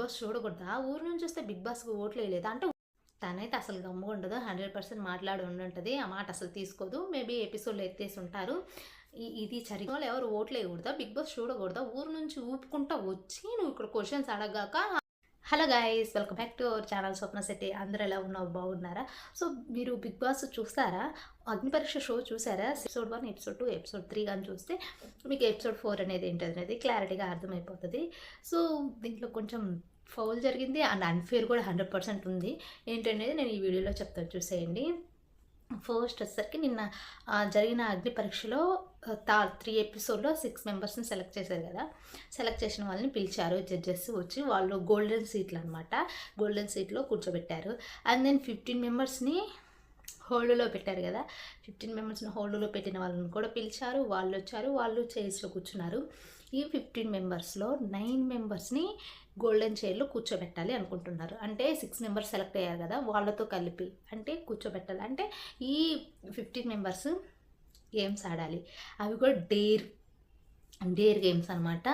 Boss చూడకూడదా. ఊరు నుంచి వస్తే బిగ్ బాస్కి ఓట్లు వేయలేదా. అంటే తనైతే అసలు గమ్ము ఉండదు. హండ్రెడ్ పర్సెంట్ మాట్లాడి ఉండుంటుంది. ఆ మాట అసలు తీసుకోదు. మేబీ ఎపిసోడ్లో ఎత్తేసి ఉంటారు. ఇది జరిగిన ఎవరు ఓట్లు వేయకూడదా? Big boss చూడకూడదా? ఊరు నుంచి ఊపుకుంటా వచ్చి నువ్వు ఇక్కడ questions అడగాక hello guys welcome back to our channel Swapna Shetty. అందరూ ఎలా ఉన్నారు? బాగున్నారా? సో మీరు బిగ్ బాస్ చూస్తారా? అగ్నిపరీక్ష షో చూసారా? Episode one episode two episode three కానీ చూస్తే మీకు ఎపిసోడ్ ఫోర్ అనేది ఏంటి అనేది క్లారిటీగా అర్థమైపోతుంది. సో దీంట్లో కొంచెం ఫౌల్ జరిగింది అండ్ అన్ఫేర్ కూడా హండ్రెడ్ పర్సెంట్ ఉంది. ఏంటనేది నేను ఈ వీడియోలో చెప్తాను. చూసేయండి. ఫస్ట్ వచ్చేసరికి నిన్న జరిగిన అగ్ని పరీక్షలో తా త్రీ ఎపిసోడ్లో సిక్స్ మెంబర్స్ని సెలెక్ట్ చేశారు కదా. సెలెక్ట్ చేసిన వాళ్ళని పిలిచారు జడ్జెస్ వచ్చి వాళ్ళు గోల్డెన్ సీట్లు అనమాట గోల్డెన్ సీట్లో కూర్చోబెట్టారు. అండ్ దెన్ ఫిఫ్టీన్ మెంబర్స్ని హోల్డ్లో పెట్టారు కదా. ఫిఫ్టీన్ మెంబర్స్ని హోల్డ్లో పెట్టిన వాళ్ళని కూడా పిలిచారు. వాళ్ళు వచ్చారు. వాళ్ళు చైర్స్లో కూర్చున్నారు. ఈ ఫిఫ్టీన్ మెంబర్స్లో నైన్ మెంబర్స్ని గోల్డెన్ చైర్లో కూర్చోబెట్టాలి అనుకుంటున్నారు. అంటే సిక్స్ మెంబర్స్ సెలెక్ట్ అయ్యారు కదా వాళ్ళతో కలిపి అంటే కూర్చోబెట్టాలి. అంటే ఈ ఫిఫ్టీన్ మెంబర్స్ గేమ్స్ ఆడాలి. అవి కూడా డేర్ డేర్ గేమ్స్ అనమాట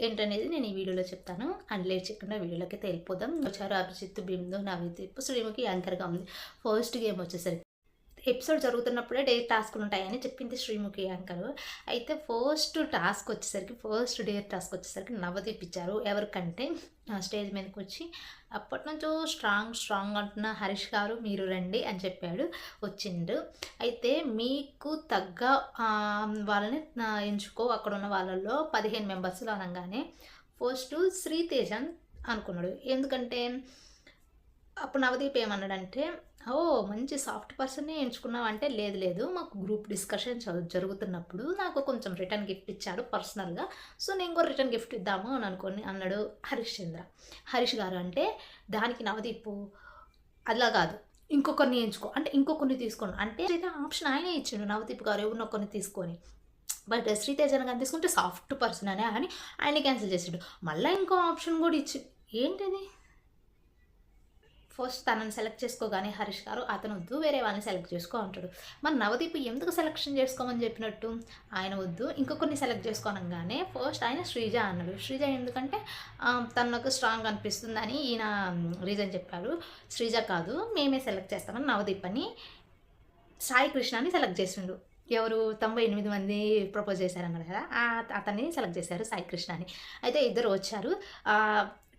ఏంటనేది నేను ఈ వీడియోలో చెప్తాను. అండ్ లేట్ చేయకుండా వీడియోలోకి వెళ్ళిపోదాం. వచ్చారు అభిజిత్ బిందు నవదీప్. శ్రీముఖి యాంకర్గా ఉంది. ఫస్ట్ గేమ్ వచ్చేసరికి ఎపిసోడ్ జరుగుతున్నప్పుడే డే టాస్క్లు ఉంటాయని చెప్పింది శ్రీముఖి యాంకర్. అయితే ఫస్ట్ టాస్క్ వచ్చేసరికి ఫస్ట్ డే టాస్క్ వచ్చేసరికి నవదీప్ ఇచ్చారు ఎవరికంటే స్టేజ్ మీదకి వచ్చి అప్పటి నుంచో స్ట్రాంగ్ స్ట్రాంగ్ అంటున్న హరీష్ గారు మీరు రండి అని చెప్పాడు వచ్చిండు. అయితే మీకు తగ్గ వాళ్ళని ఎంచుకో. అక్కడ ఉన్న వాళ్ళల్లో పదిహేను మెంబర్స్లో అనగానే ఫస్ట్ శ్రీతేజన్ అనుకున్నాడు. ఎందుకంటే అప్పుడు నవదీప్ ఏమన్నాడంటే ఓ మంచి సాఫ్ట్ పర్సన్నే ఎంచుకున్నావు. అంటే లేదు లేదు. మాకు గ్రూప్ డిస్కషన్ జరుగుతున్నప్పుడు నాకు కొంచెం రిటర్న్ గిఫ్ట్ ఇచ్చాడు పర్సనల్గా. సో నేను కూడా రిటర్న్ గిఫ్ట్ ఇద్దాము అని అనుకొని అన్నాడు హరీష్ చంద్ర. హరీష్ గారు అంటే దానికి నవదీపు అలా కాదు. ఇంకొకరిని ఎంచుకో. అంటే ఇంకొకరిని తీసుకోండి అంటే అయితే ఆప్షన్ ఆయనే ఇచ్చిండు నవదీప్ గారు ఎవరినో కొన్ని తీసుకొని. బట్ శ్రీతేజన్ గారిని తీసుకుంటే సాఫ్ట్ పర్సన్ అనే అని ఆయన క్యాన్సిల్ చేసాడు. మళ్ళీ ఇంకో ఆప్షన్ కూడా ఇచ్చి ఏంటిది? ఫస్ట్ తనని సెలెక్ట్ చేసుకోగానే హరీష్ గారు అతను వద్దు వేరే వాళ్ళని సెలెక్ట్ చేసుకో అంటాడు. మరి నవదీప్ ఎందుకు సెలెక్షన్ చేసుకోమని చెప్పినట్టు? ఆయన వద్దు ఇంకొకరిని సెలెక్ట్ చేసుకోనగానే ఫస్ట్ ఆయన శ్రీజ అన్నాడు. శ్రీజ ఎందుకంటే తనకు స్ట్రాంగ్ అనిపిస్తుందని ఈయన రీజన్ చెప్పాడు. శ్రీజ కాదు మేమే సెలెక్ట్ చేస్తామని నవదీప్ అని సాయి కృష్ణని సెలెక్ట్ చేసిండు. ఎవరు? తొంభై ఎనిమిది మంది ప్రపోజ్ చేశారన్నారు కదా అతన్ని సెలెక్ట్ చేశారు సాయి కృష్ణని. అయితే ఇద్దరు వచ్చారు.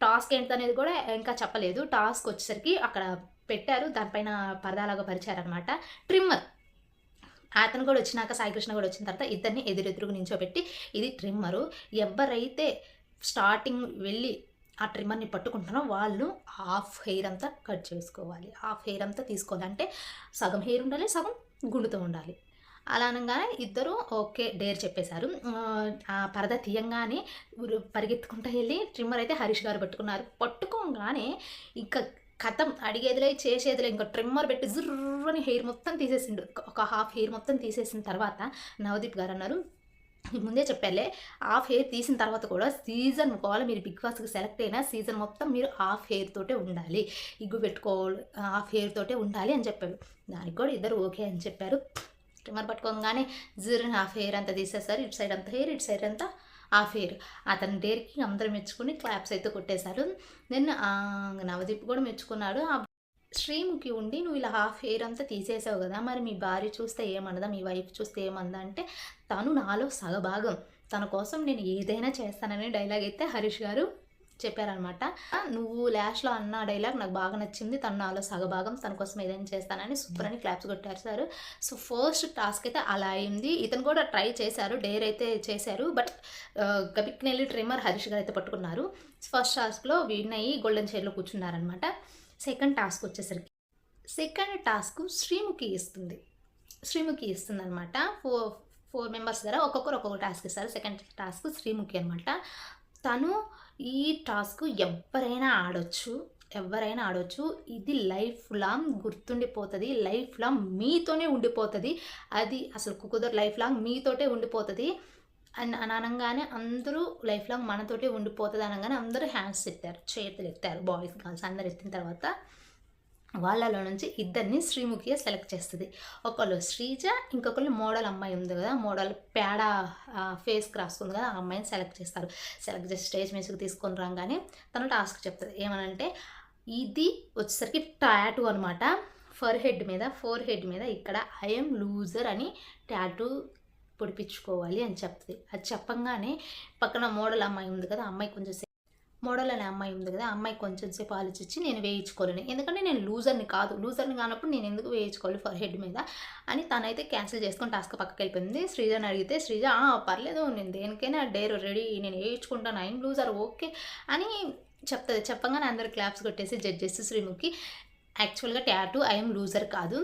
టాస్క్ ఏంటనేది కూడా ఇంకా చెప్పలేదు. టాస్క్ వచ్చేసరికి అక్కడ పెట్టారు. దానిపైన పరదాలాగా పరిచారనమాట. ట్రిమ్మర్. అతను కూడా వచ్చినాక సాయికృష్ణ కూడా వచ్చిన తర్వాత ఇద్దరిని ఎదురెదురుగు నించోబెట్టి ఇది ట్రిమ్మరు. ఎవరైతే స్టార్టింగ్ వెళ్ళి ఆ ట్రిమ్మర్ని పట్టుకుంటారో వాళ్ళు హాఫ్ హెయిర్ అంతా కట్ చేసుకోవాలి. హాఫ్ హెయిర్ అంతా తీసుకోవాలి. అంటే సగం హెయిర్ ఉండాలి సగం గుండుతో ఉండాలి. అలా అనగానే ఇద్దరూ ఓకే డేర్ చెప్పేశారు. ఆ, పరద తీయంగానే ఊరు పరిగెత్తుకుంటూ వెళ్ళి ట్రిమ్మర్ అయితే హరీష్ గారు పట్టుకున్నారు. పట్టుకోగానే ఇంకా కథం అడిగేదిలే చేసేదిలే ఇంకా ట్రిమ్మర్ పెట్టి జుర్రని హెయిర్ మొత్తం తీసేసిండు. ఒక హాఫ్ హెయిర్ మొత్తం తీసేసిన తర్వాత నవదీప్ గారు అన్నారు ముందే చెప్పాలే హాఫ్ హెయిర్ తీసిన తర్వాత కూడా సీజన్ ఒకవేళ మీరు బిగ్ బాస్కి సెలెక్ట్ అయినా సీజన్ మొత్తం మీరు హాఫ్ హెయిర్ తోటే ఉండాలి. ఇగ్గు పెట్టుకోవాలి హాఫ్ హెయిర్ తోటే ఉండాలి అని చెప్పారు దానికి కూడా ఇద్దరు ఓకే అని చెప్పారు. ట్రిమ్మర్ పట్టుకోగానే జీరో హాఫ్ హెయిర్ అంతా తీసేశారు ఇటు సైడ్ అంతా హెయిర్ ఇటు సైడ్ అంతా హాఫ్ హెయిర్ అతని డేర్కి అందరూ మెచ్చుకుని క్లాప్స్ అయితే కొట్టేశారు. దెన్ నవదీప్ కూడా మెచ్చుకున్నాడు. ఆ శ్రీముఖి ఉండి నువ్వు ఇలా హాఫ్ హెయిర్ అంతా తీసేసావు కదా మరి మీ భార్య చూస్తే ఏమన్నదా మీ వైఫ్ చూస్తే ఏమందా అంటే తను నాలో సగభాగం. తన కోసం నేను ఏదైనా చేస్తానని డైలాగ్ అయితే హరీష్ గారు చెప్పారనమాట నువ్వు లాస్ట్లో అన్న డైలాగ్ నాకు బాగా నచ్చింది. తను నాలో సగభాగం తన కోసం ఏదైనా చేస్తానని శుభ్రని క్లాప్స్ కొట్టారు సార్. సో ఫస్ట్ టాస్క్ అయితే అలా అయింది. ఇతను కూడా ట్రై చేశారు. డేర్ అయితే చేశారు. బట్ గబిక్నెల్లి ట్రిమ్మర్ హరీష్ గారు అయితే పట్టుకున్నారు. ఫస్ట్ టాస్క్లో విన్ అయ్యి గోల్డెన్ చైర్లో కూర్చున్నారనమాట సెకండ్ టాస్క్ వచ్చేసరికి సెకండ్ టాస్క్ శ్రీముఖి ఇస్తుంది. శ్రీముఖి ఇస్తుంది అనమాట ఫోర్ ఫోర్ మెంబర్స్ దగ్గర ఒక్కొక్కరు ఒక్కొక్క టాస్క్ ఇస్తారు. సెకండ్ టాస్క్ శ్రీముఖి అనమాట తను ఈ టాస్క్ ఎవరైనా ఆడొచ్చు ఎవరైనా ఆడొచ్చు. ఇది లైఫ్ లాంగ్ గుర్తుండిపోతుంది లైఫ్ లాంగ్ మీతోనే ఉండిపోతుంది. అది అసలు కుదర్ లైఫ్ లాంగ్ మీతోటే ఉండిపోతుంది. అని అనగానే అందరూ లైఫ్ లాంగ్ మనతోటే ఉండిపోతుంది అనగానే అందరూ హ్యాండ్స్ ఎత్తారు చేతులు ఎత్తారు బాయ్స్ గర్ల్స్ అందరు ఎత్తిన తర్వాత వాళ్ళలో నుంచి ఇద్దరిని శ్రీముఖియే సెలెక్ట్ చేస్తుంది. ఒకళ్ళు శ్రీజ ఇంకొకళ్ళు మోడల్ అమ్మాయి ఉంది కదా మోడల్ పేడ ఫేస్ క్రాస్ ఉంది కదా ఆ అమ్మాయిని సెలెక్ట్ చేస్తారు. సెలెక్ట్ చేసి స్టేజ్ మీదకి తీసుకొని రాగానే తను టాస్క్ చెప్తుంది. ఏమనంటే ఇది వచ్చేసరికి టాటూ అనమాట ఫర్ హెడ్ మీద ఫోర్ హెడ్ మీద ఇక్కడ ఐఎమ్ లూజర్ అని టాటూ పొడిపించుకోవాలి అని చెప్తుంది. అది చెప్పంగానే పక్కన మోడల్ అమ్మాయి ఉంది కదా అమ్మాయి కొంచెం మోడల్ అనే అమ్మాయి ఉంది కదా అమ్మాయి కొంచెం సేపు ఆలోచించి నేను వేయించుకోలేను. ఎందుకంటే నేను లూజర్ని కాదు లూజర్ని కానప్పుడు నేను ఎందుకు వేయించుకోవాలి ఫర్ హెడ్ మీద అని తనైతే క్యాన్సిల్ చేసుకొని టాస్క్ పక్కకి వెళ్ళిపోయింది. శ్రీజని అడిగితే శ్రీజ పర్లేదు నేను దేనికైనా డేర్ రెడీ నేను వేయించుకుంటాను ఐమ్ లూజర్ ఓకే అని చెప్తుంది. చెప్పగానే అందరు క్లాప్స్ కొట్టేసి జడ్జెస్ శ్రీముఖి యాక్చువల్గా ట్యాటూ ఐఎమ్ లూజర్ కాదు.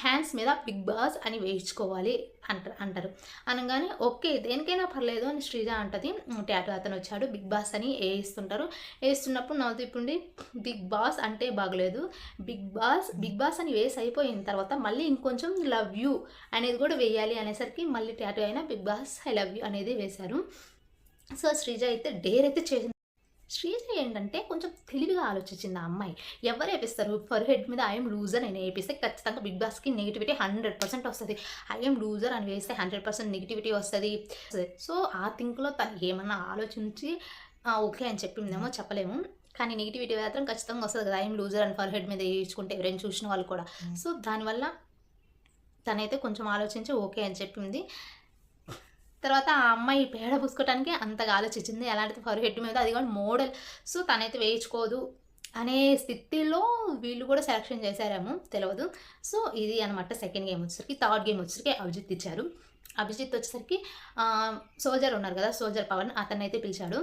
హ్యాండ్స్ మీద బిగ్ బాస్ అని వేయించుకోవాలి అంటారు అంటారు. అనగానే ఓకే దేనికైనా పర్లేదు అని శ్రీజ అంటది. ట్యాటూ అతను వచ్చాడు. బిగ్ బాస్ అని వేయిస్తుంటారు. వేస్తున్నప్పుడు నవదీపుండి బిగ్ బాస్ అంటే బాగలేదు. బిగ్ బాస్ బిగ్ బాస్ అని వేసి అయిపోయిన తర్వాత మళ్ళీ ఇంకొంచెం లవ్ యూ అనేది కూడా వేయాలి అనేసరికి మళ్ళీ ట్యాటూ అయినా Bigg Boss I love you అనేది వేశారు. సో శ్రీజ అయితే డేర్ అయితే చేసింది. శ్రీజ ఏంటంటే కొంచెం తెలివిగా ఆలోచించింది ఆ అమ్మాయి. ఎవరు వేపిస్తారు ఫర్ హెడ్ మీద ఐఎమ్ లూజర్ అని వేపిస్తే ఖచ్చితంగా బిగ్ బాస్కి నెగిటివిటీ హండ్రెడ్ పర్సెంట్ వస్తుంది. ఐఎమ్ లూజర్ అని వేస్తే హండ్రెడ్ పర్సెంట్ నెగిటివిటీ వస్తుంది. సో ఆ థింక్లో తను ఏమన్నా ఆలోచించి "ఆ, ఓకే అని చెప్పిందేమో చెప్పలేము. కానీ నెగిటివిటీ మాత్రం ఖచ్చితంగా వస్తుంది కదా. ఐఎమ్ లూజర్ అని ఫర్ హెడ్ మీద వేయించుకుంటే ఎవరైనా చూసిన వాళ్ళు కూడా. సో దానివల్ల తనైతే కొంచెం ఆలోచించి ఓకే అని చెప్పింది. తర్వాత ఆ అమ్మాయి పేడ పూసుకోవడానికి అంతగా ఆలోచించింది. ఎలాంటిది ఫర్ హెడ్ మీద అది కూడా మోడల్. సో తనైతే వేయించుకోదు అనే స్థితిలో వీళ్ళు కూడా సెలక్షన్ చేశారేమో తెలియదు సో ఇది అనమాట సెకండ్ గేమ్ వచ్చేసరికి. థర్డ్ గేమ్ వచ్చేసరికి అభిజిత్ ఇచ్చారు. అభిజిత్ వచ్చేసరికి సోల్జర్ ఉన్నారు కదా సోల్జర్ పవన్ అతన్ని అయితే పిలిచాడు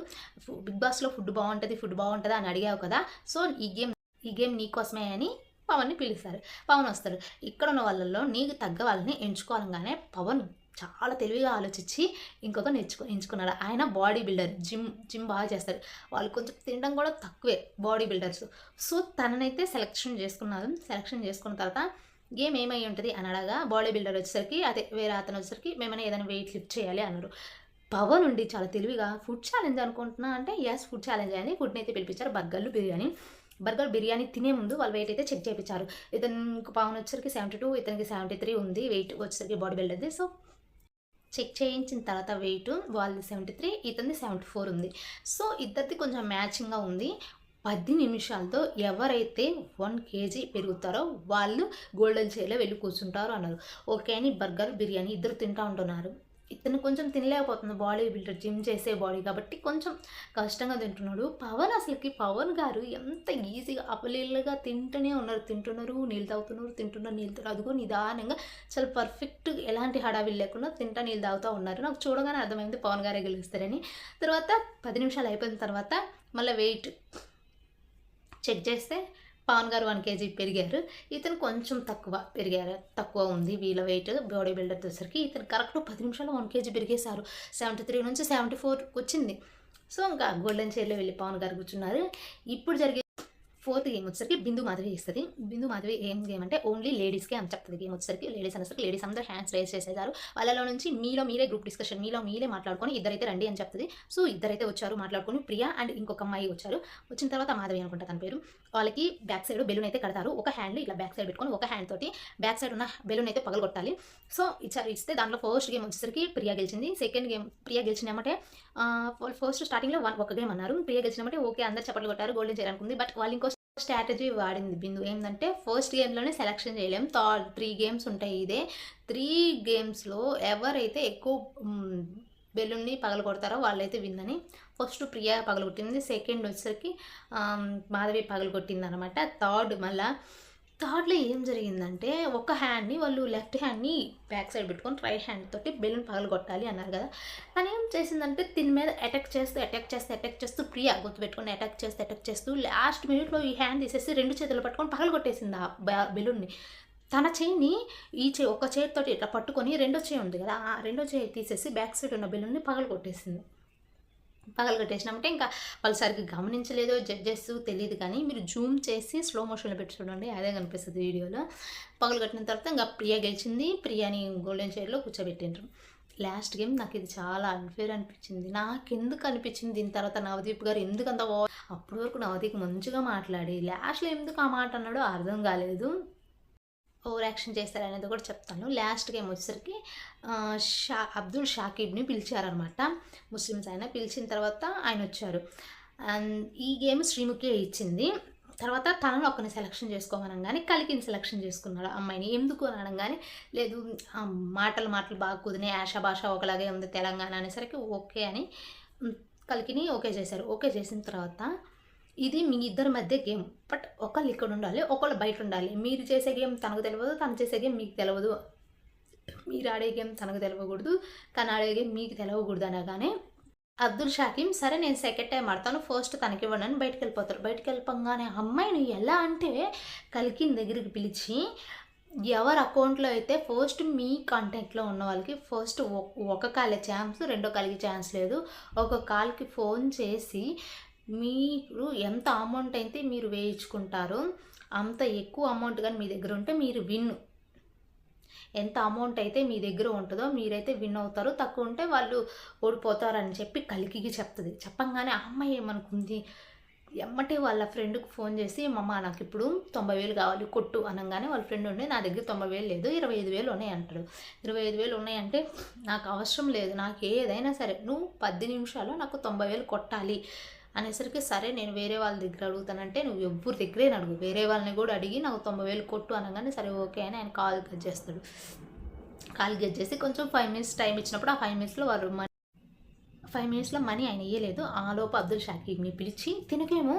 బిగ్ బాస్లో ఫుడ్ బాగుంటుంది ఫుడ్ బాగుంటుంది అని అడిగావు కదా సో ఈ గేమ్ ఈ గేమ్ నీకోసమే అని పవన్ని పిలుస్తారు. పవన్ వస్తారు ఇక్కడ ఉన్న వాళ్ళల్లో నీకు తగ్గ వాళ్ళని ఎంచుకోవాలంగానే పవన్ చాలా తెలివిగా ఆలోచించి ఇంకొక ఎంచుకో ఎంచుకున్నాడు. ఆయన బాడీ బిల్డర్. జిమ్ జిమ్ బాగా చేస్తారు. వాళ్ళు కొంచెం తినడం కూడా తక్కువే బాడీ బిల్డర్స్. సో తననైతే సెలెక్షన్ చేసుకున్నారు సెలెక్షన్ చేసుకున్న తర్వాత గేమ్ ఏమై ఉంటుంది అని అడగా బాడీ బిల్డర్ వచ్చేసరికి అదే వేరే అతను వచ్చేసరికి మేమైనా ఏదైనా వెయిట్ లిఫ్ట్ చేయాలి అన్నారు. పవన్ ఉండి చాలా తెలివిగా ఫుడ్ ఛాలెంజ్ అనుకుంటున్నా అంటే ఎస్ ఫుడ్ ఛాలెంజ్ అని ఫుడ్ని అయితే పిలిపించారు. బర్గర్లు బిర్యానీ. బర్గర్ బిర్యానీ తినే ముందు వాళ్ళు వెయిట్ అయితే చెక్ చేయించారు. ఇతనికి పవన్ వచ్చేసరికి సెవెంటీ టూ ఇతనికి సెవెంటీ త్రీ ఉంది. వెయిట్ వచ్చేసరికి బాడీ బిల్డర్ది. సో చెక్ చేయించిన తర్వాత వెయిట్ వాళ్ళది సెవెంటీ త్రీ ఇతనిది సెవెంటీ ఫోర్ ఉంది. సో ఇద్దరిది కొంచెం మ్యాచింగ్గా ఉంది. పది నిమిషాలతో ఎవరైతే వన్ కేజీ పెరుగుతారో వాళ్ళు గోల్డెన్ చైర్లో వెళ్ళి కూర్చుంటారు అన్నారు. ఓకే అని బర్గర్ బిర్యానీ ఇద్దరు తింటూ ఉంటున్నారు. ఇతను కొంచెం తినలేకపోతుంది బాడీ బిల్డర్ జిమ్ చేసే బాడీ కాబట్టి కొంచెం కష్టంగా తింటున్నాడు. పవన్ అసలుకి పవన్ గారు ఎంత ఈజీగా అపలీలగా తింటూనే ఉన్నారు. తింటున్నారు నీళ్ళు తాగుతున్నారు తింటున్నారు నీళ్ళు తాగుతారు అదిగో నిదానంగా చాలా పర్ఫెక్ట్ ఎలాంటి హడావిల్ లేకుండా తింటా నీళ్ళు తాగుతూ ఉన్నారు. నాకు చూడగానే అర్థమైంది పవన్ గారే గెలుస్తారని. తర్వాత పది నిమిషాలు అయిపోయిన తర్వాత మళ్ళీ వెయిట్ చెక్ చేస్తే పవన్ గారు వన్ కేజీ పెరిగారు. ఇతను కొంచెం తక్కువ పెరిగారు. తక్కువ ఉంది వీళ్ళ వెయిట్ బాడీ బిల్డర్ వచ్చేసరికి ఇతను కరెక్ట్ పది నిమిషాలు వన్ కేజీ పెరిగేశారు. సెవెంటీ త్రీ నుంచి సెవెంటీ ఫోర్కి వచ్చింది. సో ఇంకా గోల్డెన్ చైర్లో వెళ్ళి పవన్ గారు కూర్చున్నారు. ఇప్పుడు జరిగే ఫోర్త్ గేమ్ వచ్చేసరికి బిందు మాధవి ఇస్తుంది. బిందు మాధవి ఏం గేమ్ అంటే ఓన్లీ లేడీస్కే అని చెప్తుంది గేమ్ వచ్చేసరికి. లేడీస్ అనేసరికి లేడీస్ అందరూ హ్యాండ్స్ రేస్ చేసేసారు వాళ్ళలో నుంచి మీలో మీరే గ్రూప్ డిస్కషన్ మీలో మీరే మాట్లాడుకొని ఇద్దరైతే రండి అని చెప్తుంది. సో ఇద్దరైతే వచ్చారు మాట్లాడుకొని ప్రియా అండ్ ఇంకొక అమ్మాయి వచ్చారు. వచ్చిన తర్వాత మాధవి అనుకుంటా తన పేరు. వాళ్ళకి బ్యాక్ సైడ్ బెలూన్ అయితే కడతారు. ఒక హ్యాండ్ ఇట్లా బ్యాక్ సైడ్ పెట్టుకొని ఒక హ్యాండ్ తోటి బ్యాక్ సైడ్ ఉన్న బెలూన్ అయితే పగలగొట్టాలి. సో ఇచ్చారు ఇస్తే దాంట్లో ఫస్ట్ గేమ్ వచ్చేసరికి ప్రియా గెలిచింది. సెకండ్ గేమ్ ప్రియా గెలిచినామంటే వాళ్ళు ఫస్ట్ స్టార్టింగ్లో వన్ ఒక గేమ్ అన్నారు. ప్రియా గెలిచినామంటే ఓకే అందరు చప్పట్లు కొట్టారు గోల్డెన్ చేయాలనుకుంది బట్ వాళ్ళు ఇంకో స్ట్రాటజీ వాడింది బిందు. ఏంటంటే ఫస్ట్ గేమ్లోనే సెలక్షన్ చేయలేం. థర్డ్ త్రీ గేమ్స్ ఉంటాయి ఇదే. త్రీ గేమ్స్లో ఎవరైతే ఎక్కువ బెలూన్ని పగల కొడతారో వాళ్ళైతే విన్ అని ఫస్ట్ ప్రియా పగలగొట్టింది. సెకండ్ వచ్చేసరికి మాధవి పగలగొట్టింది అనమాట థర్డ్ మళ్ళీ థర్డ్లో ఏం జరిగిందంటే ఒక హ్యాండ్ని వాళ్ళు లెఫ్ట్ హ్యాండ్ని బ్యాక్ సైడ్ పెట్టుకొని రైట్ హ్యాండ్ తోటి బెలూన్ పగలగొట్టాలి అన్నారు కదా. కానీ ఏం చేసిందంటే దీని మీద అటాక్ చేస్తూ అటాక్ చేస్తూ అటాక్ చేస్తూ ప్రియా గుర్తుపెట్టుకొని అటాక్ చేస్తూ అటాక్ చేస్తూ లాస్ట్ మినిట్లో ఈ హ్యాండ్ తీసేసి రెండు చేతులు పట్టుకొని పగలగొట్టేసింది ఆ బెలూన్ని. తన చేయిని ఈ చే ఒక చేతితోటి ఇట్లా పట్టుకొని రెండో చేయి ఉంది కదా ఆ రెండో చేయి తీసేసి బ్యాక్ సైడ్ ఉన్న బెలూన్ని పగలగొట్టేసింది. పగలగొట్టేసినామంటే ఇంకా వాళ్ళు సరిగ్గా గమనించలేదో జడ్జెస్ తెలియదు కానీ మీరు జూమ్ చేసి స్లో మోషన్లో పెట్టి చూడండి అదే కనిపిస్తుంది వీడియోలో. పగలగొట్టిన తర్వాత ఇంకా ప్రియా గెలిచింది ప్రియాని గోల్డెన్ చైర్లో కూర్చోబెట్టిండ్రు. లాస్ట్ గేమ్ నాకు ఇది చాలా అన్ఫేర్ అనిపించింది. నాకెందుకు అనిపించింది? దీని తర్వాత నవదీప్ గారు ఎందుకంత అప్పటి వరకు నవదీప్ మంచిగా మాట్లాడి లాస్ట్లో ఎందుకు ఆ మాట అన్నాడో అర్థం కాలేదు. ఓవర్ యాక్షన్ చేశారనేది కూడా చెప్తాను. లాస్ట్ గేమ్ వచ్చేసరికి షా అబ్దుల్ షాకిబ్ని పిలిచారనమాట. ముస్లిమ్స్ ఆయన పిలిచిన తర్వాత ఆయన వచ్చారు అండ్ ఈ గేమ్ శ్రీముఖి ఇచ్చింది. తర్వాత తనను ఒకరిని సెలక్షన్ చేసుకోమనగానే కలికిని సెలక్షన్ చేసుకున్నాడు అమ్మాయిని. ఎందుకు అని అనగానే లేదు మాటలు మాటలు బాగా కుదినాయి ఆషా భాష ఒకలాగే ఉంది తెలంగాణ అనేసరికి ఓకే అని కలికిని ఓకే చేశారు. ఓకే చేసిన తర్వాత ఇది మీ ఇద్దరి మధ్య గేమ్. బట్ ఒకళ్ళు ఇక్కడ ఉండాలి ఒకళ్ళు బయట ఉండాలి. మీరు చేసే గేమ్ తనకు తెలియదు తను చేసే గేమ్ మీకు తెలియదు మీరు ఆడే గేమ్ తనకు తెలియకూడదు తను ఆడే గేమ్ మీకు తెలియకూడదు అనగానే అబ్దుల్ షాకిం సరే నేను సెకండ్ టైం ఆడతాను ఫస్ట్ తనకి ఇవ్వండి అని బయటకు వెళ్ళిపోతారు. బయటకు వెళ్ళిపోగానే అమ్మాయిని ఎలా అంటే కలికిన దగ్గరికి పిలిచి ఎవరి అకౌంట్లో అయితే ఫస్ట్ మీ కాంటాక్ట్లో ఉన్న వాళ్ళకి ఫస్ట్ ఒక కాలే ఛాన్స్ రెండో కాలికి ఛాన్స్ లేదు. ఒక కాల్కి ఫోన్ చేసి మీరు ఎంత అమౌంట్ అయితే మీరు వేయించుకుంటారో అంత ఎక్కువ అమౌంట్ కానీ మీ దగ్గర ఉంటే మీరు విన్ ఎంత అమౌంట్ అయితే మీ దగ్గర ఉంటుందో మీరైతే విన్ అవుతారు. తక్కువ ఉంటే వాళ్ళు ఓడిపోతారని చెప్పి కలికి చెప్తుంది. చెప్పంగానే అమ్మాయి ఏమనుకుంది? ఎమ్మటే వాళ్ళ ఫ్రెండ్కి ఫోన్ చేసి మమ్మ నాకు ఇప్పుడు తొంభై వేలు కావాలి కొట్టు అనగానే వాళ్ళ ఫ్రెండ్ ఉండి నా దగ్గర తొంభై వేలు లేదు ఇరవై ఐదు వేలు ఉన్నాయి అంటాడు. ఇరవై ఐదు వేలు ఉన్నాయంటే నాకు అవసరం లేదు నాకు ఏదైనా సరే నువ్వు పది నిమిషాలు నాకు తొంభై వేలు కొట్టాలి. అనేసరికి సరే నేను వేరే వాళ్ళ దగ్గర అడుగుతానంటే నువ్వు ఎవ్వరి దగ్గరే అడుగు. వేరే వాళ్ళని కూడా అడిగి నాకు తొంభై వేలు కొట్టు అనగానే సరే ఓకే అని ఆయన కాల్ కట్ చేస్తాడు. కాల్ కట్ చేసి కొంచెం ఫైవ్ మినిట్స్ టైం ఇచ్చినప్పుడు ఆ ఫైవ్ మినిట్స్లో వాళ్ళు మనీ ఫైవ్ మినిట్స్లో మనీ ఆయన ఇయ్యలేదు. ఆ లోపు అబ్దుల్ షాకీబ్ని పిలిచి తినకేమో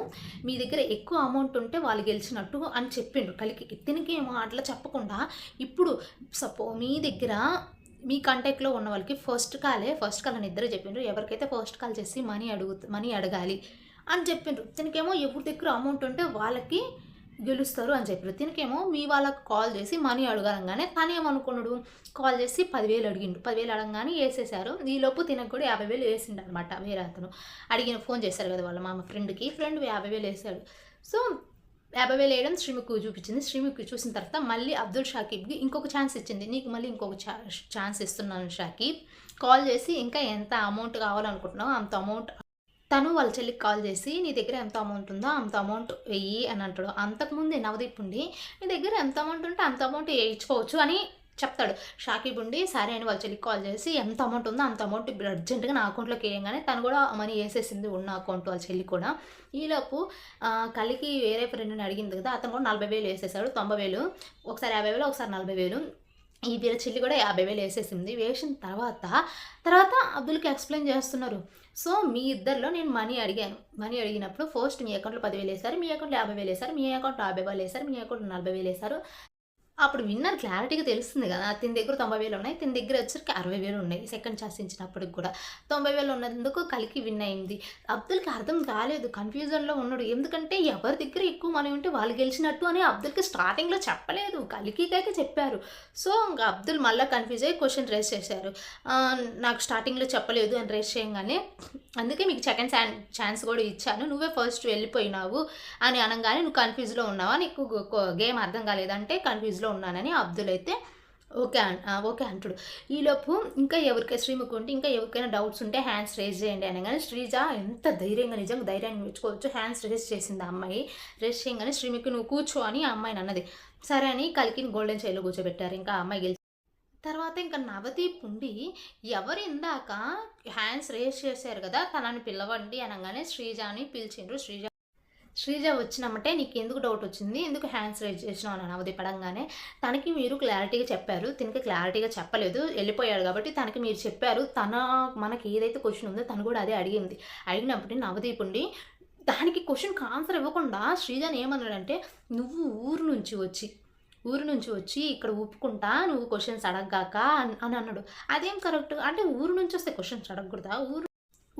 మీ దగ్గర ఎక్కువ అమౌంట్ ఉంటే వాళ్ళు గెలిచినట్టు అని చెప్పిండ్రు కలికి తినకేమో అట్లా చెప్పకుండా ఇప్పుడు సపో మీ దగ్గర మీ కాంటాక్ట్లో ఉన్న వాళ్ళకి ఫస్ట్ కాలే ఫస్ట్ కాల్ అని ఇద్దరు చెప్పిండ్రు. ఎవరికైతే ఫస్ట్ కాల్ చేసి మనీ అడుగు మనీ అడగాలి అని చెప్పిండ్రు. తినకేమో ఎవరి దగ్గర అమౌంట్ ఉంటే వాళ్ళకి గెలుస్తారు అని చెప్పారు తినకేమో మీ వాళ్ళకి కాల్ చేసి మనీ అడగలంగానే తను ఏమనుకున్నాడు? కాల్ చేసి పదివేలు అడిగిండు. పదివేలు అడగగానే వేసేసారు. ఈలోపు తినకు కూడా యాభై వేలు వేసిండు అనమాట వేరే అతను. అడిగిన ఫోన్ చేశారు కదా వాళ్ళ మా ఫ్రెండ్కి ఫ్రెండ్ యాభై వేలు వేసాడు. సో యాభై వేలు వేయడం శ్రీముఖి చూపించింది. శ్రీముఖి చూసిన తర్వాత మళ్ళీ అబ్దుల్ షాకీబ్కి ఇంకొక ఛాన్స్ ఇచ్చింది. నీకు మళ్ళీ ఇంకొక ఛాన్స్ ఇస్తున్నాను షాకీబ్. కాల్ చేసి ఇంకా ఎంత అమౌంట్ కావాలనుకుంటున్నావు అంత అమౌంట్ తను వాళ్ళ చెల్లికి కాల్ చేసి నీ దగ్గర ఎంత అమౌంట్ ఉందో అంత అమౌంట్ వెయ్యి అని అంటాడు. అంతకుముందే నవదీప్ ఉండి నీ దగ్గర ఎంత అమౌంట్ ఉంటే అంత అమౌంట్ వేయించుకోవచ్చు అని చెప్తాడు షాకీబ్ ఉండి సరే అని వాళ్ళ చెల్లికి కాల్ చేసి ఎంత అమౌంట్ ఉందో అంత అమౌంట్ ఇప్పుడు అర్జెంటుగా నా అకౌంట్లోకి వేయగానే తను కూడా మనీ వేసేసింది ఉన్న అకౌంట్ వాళ్ళ చెల్లి కూడా. ఈలోపు కలికి వేరే ఫ్రెండ్ని అడిగింది కదా అతను కూడా నలభై వేలు వేసేసాడు తొంభై వేలు. ఒకసారి యాభై వేలు ఒకసారి నలభై వేలు. ఈ వీళ్ళ చెల్లి కూడా యాభై వేలు వేసేసింది. వేసిన తర్వాత తర్వాత అబ్దుల్కి ఎక్స్ప్లెయిన్ చేస్తున్నారు. సో మీ ఇద్దరిలో నేను మనీ అడిగాను. మనీ అడిగినప్పుడు ఫస్ట్ మీ అకౌంట్లో పదివేలు వేశారు మీ అకౌంట్లో యాభై వేలు వేశారు మీ అకౌంట్లో యాభై వేలు వేశారు మీ అకౌంట్లో నలభై వేలు వేశారు. అప్పుడు విన్నర్ క్లారిటీగా తెలుస్తుంది కదా తిని దగ్గర తొంభై వేలు ఉన్నాయి తిని దగ్గర వచ్చరికి అరవై వేలు ఉన్నాయి సెకండ్ ఛాన్స్ ఇచ్చినప్పటికి కూడా. తొంభై వేలు ఉన్నందుకు కలికి విన్ అయింది. అబ్దుల్కి అర్థం కాలేదు కన్ఫ్యూజన్లో ఉన్నాడు. ఎందుకంటే ఎవరి దగ్గర ఎక్కువ మనీ ఉంటే వాళ్ళు గెలిచినట్టు అని అబ్దుల్కి స్టార్టింగ్లో చెప్పలేదు కలికికి అయితే చెప్పారు. సో ఇంకా అబ్దుల్ మళ్ళీ కన్ఫ్యూజ్ అయ్యి క్వశ్చన్ రేస్ చేశారు. నాకు స్టార్టింగ్లో చెప్పలేదు అని రేస్ చేయగానే అందుకే మీకు సెకండ్ ఛాన్స్ కూడా ఇచ్చాను. నువ్వే ఫస్ట్ వెళ్ళిపోయినావు అని అనగానే నువ్వు కన్ఫ్యూజ్లో ఉన్నావా? నీకు గేమ్ అర్థం కాలేదంటే కన్ఫ్యూజ్లో ఉన్నానని అబ్దుల్ అయితే ఓకే ఓకే అంటాడు. ఈలోపు ఇంకా ఎవరికైనా శ్రీముఖి ఉంటే ఇంకా ఎవరికైనా డౌట్స్ ఉంటే హ్యాండ్స్ రేజ్ చేయండి అనగానే శ్రీజ ఎంత ధైర్యంగా నిజంగా ధైర్యాన్ని మెచ్చుకోవచ్చు. హ్యాండ్స్ రేజ్ చేసింది ఆ అమ్మాయి. రేజ్ చేయగానే శ్రీముఖి నువ్వు కూర్చో అని ఆ అమ్మాయిని అన్నది. సరే అని కలికిని గోల్డెన్ చైర్లో కూర్చోబెట్టారు. ఇంకా ఆ అమ్మాయి గెలిచి తర్వాత ఇంకా నవదీప్ ఉండి ఎవరు ఇందాక హ్యాండ్స్ రేస్ చేశారు కదా తనని పిలవండి అనగానే శ్రీజాని పిలిచిండ్రు. శ్రీజ శ్రీజ వచ్చినమ్మటే నీకు ఎందుకు డౌట్ వచ్చింది? ఎందుకు హ్యాండ్స్ రైజ్ చేసినావు అని నవదీప్ పడంగానే తనకి మీరు క్లారిటీగా చెప్పారు. తనకి క్లారిటీగా చెప్పలేదు. వెళ్ళిపోయాడు కాబట్టి తనకి మీరు చెప్పారు. తన మనకి ఏదైతే క్వశ్చన్ ఉందో తను కూడా అదే అడిగింది. అడిగినప్పుడు నవదీప్ ఉండి దానికి క్వశ్చన్కి ఆన్సర్ ఇవ్వకుండా శ్రీజాని ఏమన్నాడంటే నువ్వు ఊరు నుంచి వచ్చి ఊరు నుంచి వచ్చి ఇక్కడ ఒప్పుకుంటా నువ్వు క్వశ్చన్స్ అడగగాక అని అని అన్నాడు. అదేం కరెక్ట్ అంటే ఊరు నుంచి వస్తే క్వశ్చన్స్ అడగకూడదా? ఊరు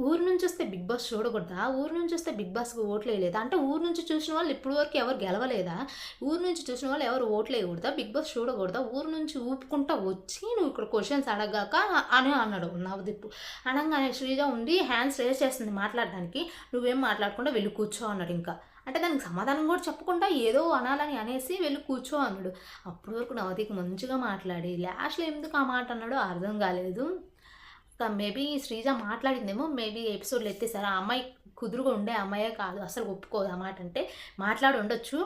ఊరు నుంచి వస్తే బిగ్ బాస్ చూడకూడదా? ఊరు నుంచి వస్తే బిగ్ బాస్కి ఓట్లు వేయలేదా? అంటే ఊరు నుంచి చూసిన వాళ్ళు ఇప్పుడు వరకు ఎవరు గెలవలేదా? ఊరు నుంచి చూసిన వాళ్ళు ఎవరు ఓట్లు వేయకూడదా? Big boss చూడకూడదా? ఊరు నుంచి ఊపుకుంటా వచ్చి నువ్వు ఇక్కడ క్వశ్చన్స్ అడగాక అని అన్నాడు నవదీప్. అనగానే శ్రీజ ఉండి హ్యాండ్స్ రేస్ చేస్తుంది మాట్లాడడానికి. నువ్వేం మాట్లాడకుండా వెళ్ళి కూర్చో అన్నాడు ఇంకా. అంటే దానికి సమాధానం కూడా చెప్పకుండా ఏదో అనాలని అనేసి వెళ్ళి కూర్చో అన్నాడు. అప్పటి వరకు నవదీప్ మంచిగా మాట్లాడి లాస్ట్లో ఎందుకు ఆ మాట అన్నాడో అర్థం కాలేదు. మేబీ శ్రీజ మాట్లాడిందేమో మేబీ ఎపిసోడ్లో ఎత్తేసారు. ఆ అమ్మాయి కుదురుగా ఉండే అమ్మాయే కాదు అసలు ఒప్పుకోదు ఆ మాట అంటే. మాట్లాడి ఉండొచ్చు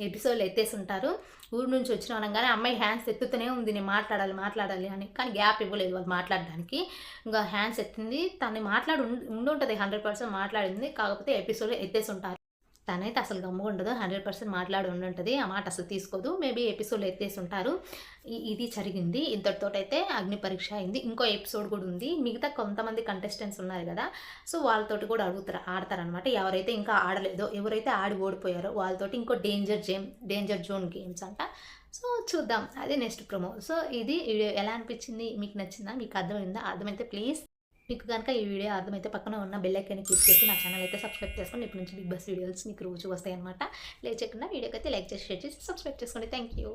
ఎపిసోడ్లు ఎత్తేసి ఉంటారు ఊరు నుంచి వచ్చిన అనగానే అమ్మాయి హ్యాండ్స్ ఎత్తుతూనే ఉంది నేను మాట్లాడాలి మాట్లాడాలి అని. కానీ గ్యాప్ ఇవ్వలేదు వాళ్ళు మాట్లాడడానికి. ఇంకా హ్యాండ్స్ ఎత్తింది తను మాట్లాడి ఉండి ఉండుంటుంది హండ్రెడ్ పర్సెంట్ మాట్లాడింది. కాకపోతే ఎపిసోడ్లో ఎత్తేసి ఉంటారు తనైతే అసలు గమ్ము ఉండదు. హండ్రెడ్ పర్సెంట్ మాట్లాడి ఉండుంటుంది. ఆ మాట అసలు తీసుకోదు. మేబీ ఎపిసోడ్లో ఎత్తేసి ఉంటారు ఇది జరిగింది. ఇంతటితో అయితే అగ్ని పరీక్ష అయింది. ఇంకో ఎపిసోడ్ కూడా ఉంది. మిగతా కొంతమంది కంటెస్టెంట్స్ ఉన్నారు కదా సో వాళ్ళతోటి కూడా అడుగుతారు ఆడతారనమాట ఎవరైతే ఇంకా ఆడలేదో ఎవరైతే ఆడి ఓడిపోయారో వాళ్ళతోటి ఇంకో డేంజర్ జేమ్ డేంజర్ జోన్ గేమ్స్ అంట. సో చూద్దాం. అదే నెక్స్ట్ ప్రొమో సో ఇది వీడియో ఎలా అనిపించింది? మీకు నచ్చిందా? మీకు అర్థమైందా? అర్థమైతే ప్లీజ్ మీకు కనుక ఈ వీడియో అర్థమైతే పక్కన ఉన్న బెల్ ఐకాన్ని క్లిక్ చేసి నా ఛానల్ అయితే సబ్స్క్రైబ్ చేసుకోండి. ఇప్పటి నుంచి బిగ్ బాస్ వీడియోస్ మీకు రోజు వస్తాయి అనమాట వీడియోకి అయితే లైక్ చేసి షేర్ చేసి సబ్స్క్రైబ్ చేసుకోండి. Thank you